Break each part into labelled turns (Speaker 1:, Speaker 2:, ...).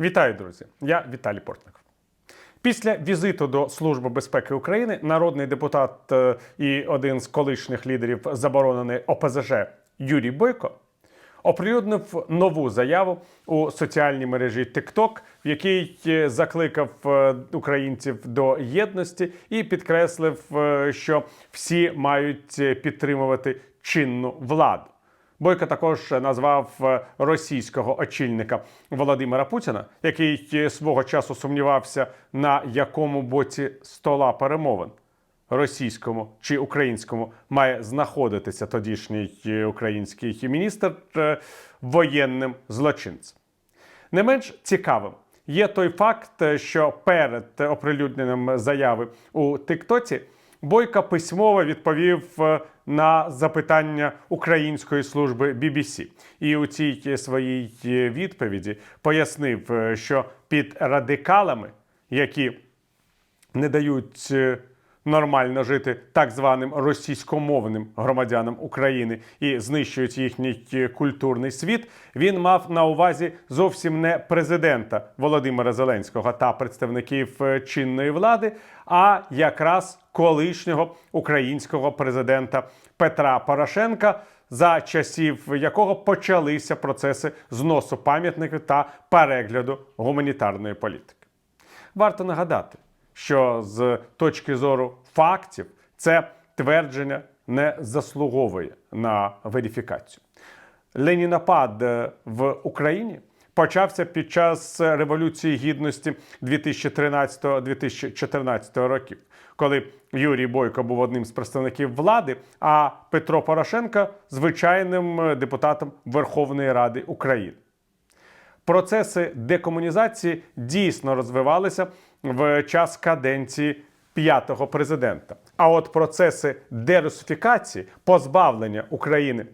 Speaker 1: Вітаю, друзі! Я Віталій Портников. Після візиту до Служби безпеки України народний депутат е, і один з колишніх лідерів забороненої ОПЗЖ Юрій Бойко оприлюднив нову заяву у соціальній мережі TikTok, в якій е, закликав е, українців до єдності і підкреслив, що всі мають підтримувати чинну владу. Бойко також назвав е, російського очільника Володимира Путіна, який е, свого часу сумнівався, на якому боці стола перемовин російському чи українському має знаходитися тодішній е, український міністр воєнним злочинцем. Не менш цікавим є той факт, що перед оприлюдненням заяви у Тиктоці Бойко письмово відповів е, на запитання української служби BBC. І у цій своїй е, відповіді пояснив, е, що під радикалами, які не дають е, нормально жити так званим російськомовним громадянам України і знищують їхній е, культурний світ. Він мав на увазі зовсім не президента Володимира Зеленського та представників е, чинної влади, а якраз колишнього українського президента Петра Порошенка. За часів якого почалися процеси зносу пам'ятників та перегляду гуманітарної політики. Варто нагадати, що з точки зору фактів це твердження не заслуговує на верифікацію. Ленінапад е, в Україні почався під час Революції Гідності 2013-2014 років, коли Юрій Бойко був одним з представників влади, а Петро Порошенко звичайним е, депутатом Верховної Ради України. Процеси декомунізації дійсно розвивалися в час каденції п'ятого президента. А от процеси дерусифікації, позбавлення України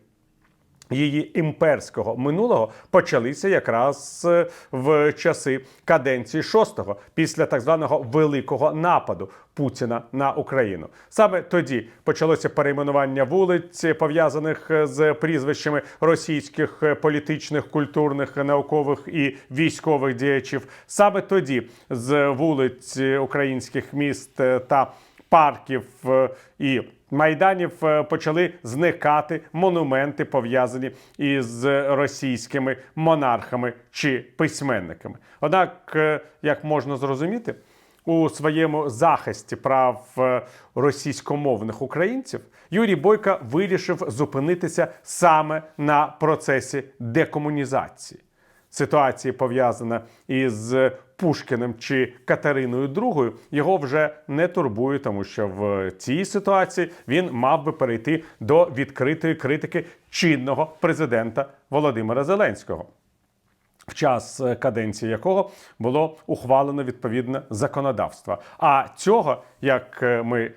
Speaker 1: її імперського минулого почалися якраз е, в часи каденції шостого, після так званого великого нападу Путіна на Україну. Саме тоді почалося перейменування вулиць, пов'язаних з прізвищами російських е, політичних, культурних, наукових і військових діячів. Саме тоді з вулиць українських міст е, та парків е, і майданів е, почали зникати монументи, пов'язані із російськими монархами чи письменниками. Однак, е, як можна зрозуміти, у своєму захисті прав російськомовних українців Юрій Бойко вирішив зупинитися саме на процесі декомунізації. Ситуація пов'язана із Пушкіним чи Катериною II, його вже не турбує, тому що в цій ситуації він мав би перейти до відкритої критики чинного президента Володимира Зеленського в час е, каденції якого було ухвалено відповідне законодавство. А цього, як е, ми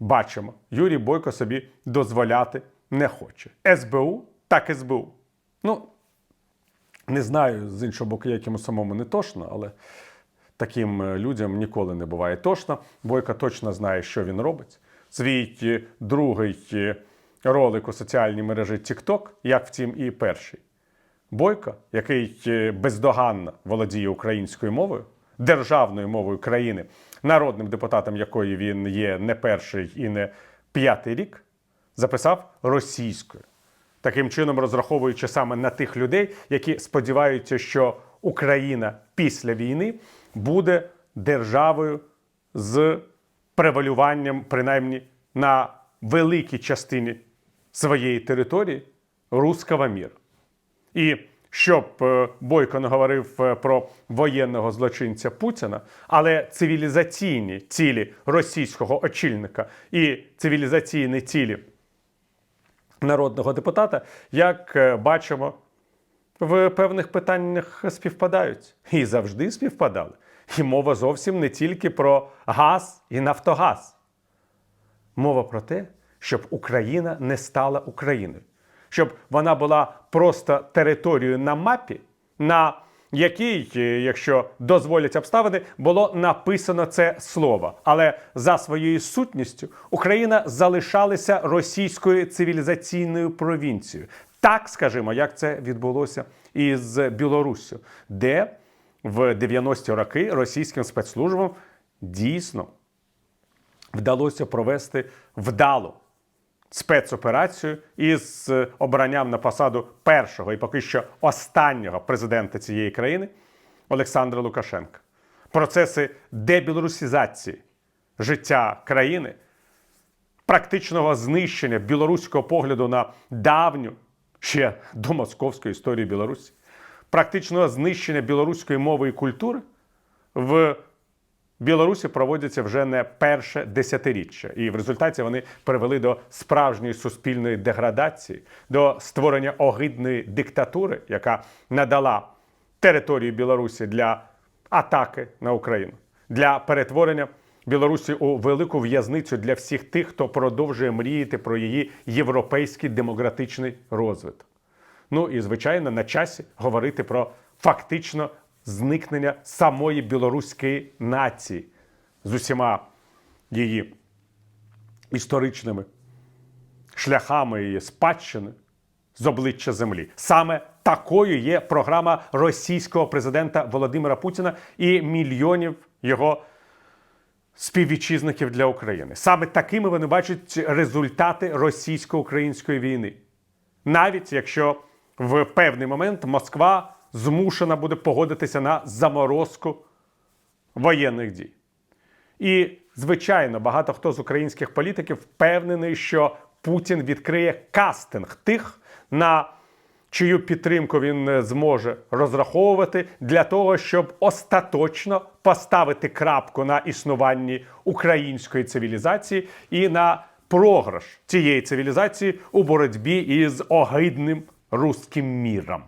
Speaker 1: бачимо, Юрій Бойко собі дозволяти не хоче. СБУ так СБУ. Ну, не знаю, з іншого боку, як йому самому не тошно, але таким е, людям ніколи не буває тошно. Бойко точно знає, що він робить. Свій е, другий е, ролик у соціальній мережі TikTok, як втім, і перший. Бойко, який бездоганно володіє українською мовою, державною мовою країни, народним депутатом якої він є не перший і не п'ятий рік, записав російською. Таким чином, розраховуючи саме на тих людей, які сподіваються, що Україна після війни буде державою з превалюванням, принаймні на великій частині своєї території руского міра. І щоб е, Бойко не говорив е, про воєнного злочинця Путіна, але цивілізаційні цілі російського очільника і цивілізаційні цілі народного депутата, як е, бачимо, в певних питаннях співпадають і завжди співпадали. І мова зовсім не тільки про газ і Нафтогаз. Мова про те, щоб Україна не стала Україною, щоб вона була просто територією на мапі, на якій, е, якщо дозволять обставини, було написано це слово. Але за своєю сутністю Україна залишалася російською цивілізаційною провінцією. Так скажімо, як це відбулося із Білоруссю, де в 90-ті роки російським спецслужбам дійсно вдалося провести вдалу спецоперацію із е, обранням на посаду першого і поки що останнього президента цієї країни Олександра Лукашенка. Процеси дебілорусізації життя країни, практичного знищення білоруського погляду на давню ще до московської історії Білорусі, практичного знищення білоруської мови і культури в Білорусі проводяться вже не перше десятиріччя, і в результаті вони привели до справжньої суспільної деградації, до створення огидної диктатури, яка надала територію Білорусі для атаки на Україну, для перетворення Білорусі у велику в'язницю для всіх тих, хто продовжує мріяти про її європейський демократичний розвиток. Ну і звичайно, на часі говорити про фактично зникнення самої білоруської нації з усіма її історичними шляхами її спадщини з обличчя землі. Саме такою є програма російського президента Володимира Путіна і мільйонів його співвітчизників для України. Саме такими вони бачать результати російсько-української війни. Навіть якщо в певний момент Москва змушена буде погодитися на заморозку воєнних дій. І, звичайно, багато хто з українських політиків впевнений, що Путін відкриє кастинг тих, на чию підтримку він е, зможе розраховувати для того, щоб остаточно поставити крапку на існуванні української цивілізації і на програш цієї цивілізації у боротьбі із огидним руським міром.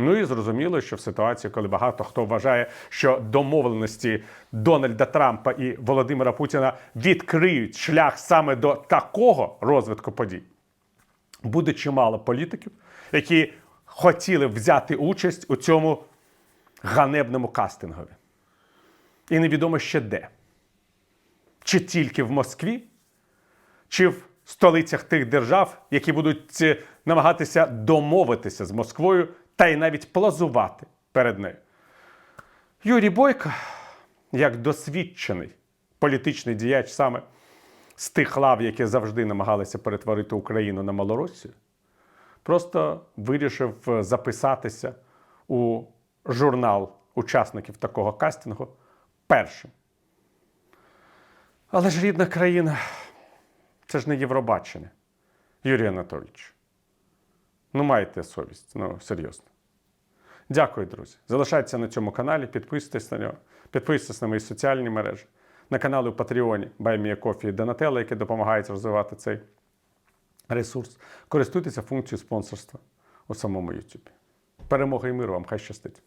Speaker 1: Ну і зрозуміло, що в ситуації, коли багато хто вважає, що домовленості Дональда Трампа і Володимира Путіна відкриють шлях саме до такого розвитку подій, буде чимало політиків, які хотіли взяти участь у цьому ганебному кастингові. І невідомо ще де. Чи тільки в Москві, чи в столицях тих держав, які будуть е, намагатися домовитися з Москвою та й навіть плазувати перед нею. Юрій Бойко, як досвідчений політичний діяч саме з тих лав, які завжди намагалися перетворити Україну на Малоросію, просто вирішив е, записатися у журнал учасників такого кастингу першим. Але ж рідна країна це ж не Євробачення, Юрій Анатолійович. Ну, майте совість, ну серйозно. Дякую, друзі. Залишайтеся на цьому каналі, підписуйтесь на нього, підписуйтесь на мої соціальні мережі, на канали у Патреоні Кофі і Донателла, які допомагають розвивати цей ресурс. Користуйтеся функцією спонсорства у самому YouTube. Перемоги і миру вам, хай щастить!